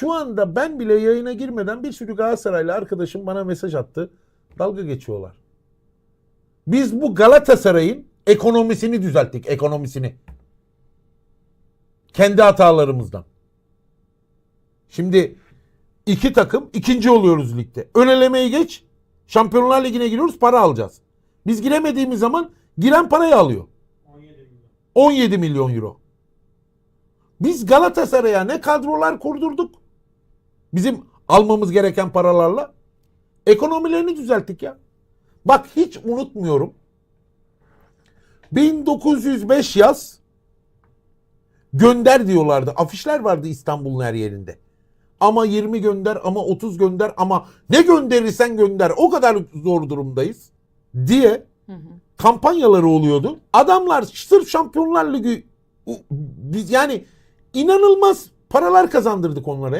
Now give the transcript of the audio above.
Şu anda ben bile yayına girmeden bir sürü Galatasaraylı arkadaşım bana mesaj attı. Dalga geçiyorlar. Biz bu Galatasaray'ın ekonomisini düzelttik. Ekonomisini. Kendi hatalarımızdan. Şimdi iki takım ikinci oluyoruz ligde. Ön elemeyi geç. Şampiyonlar Ligi'ne giriyoruz para alacağız. Biz giremediğimiz zaman giren parayı alıyor. 17 milyon euro. Biz Galatasaray'a ne kadrolar kurdurduk? Bizim almamız gereken paralarla. Ekonomilerini düzelttik ya. Bak hiç unutmuyorum. 1905 yaz gönder diyorlardı. Afişler vardı İstanbul'un her yerinde. Ama 20 gönder ama 30 gönder ama ne gönderirsen gönder o kadar zor durumdayız diye kampanyaları oluyordu. Adamlar sırf Şampiyonlar Ligi biz yani inanılmaz paralar kazandırdık onlara ya.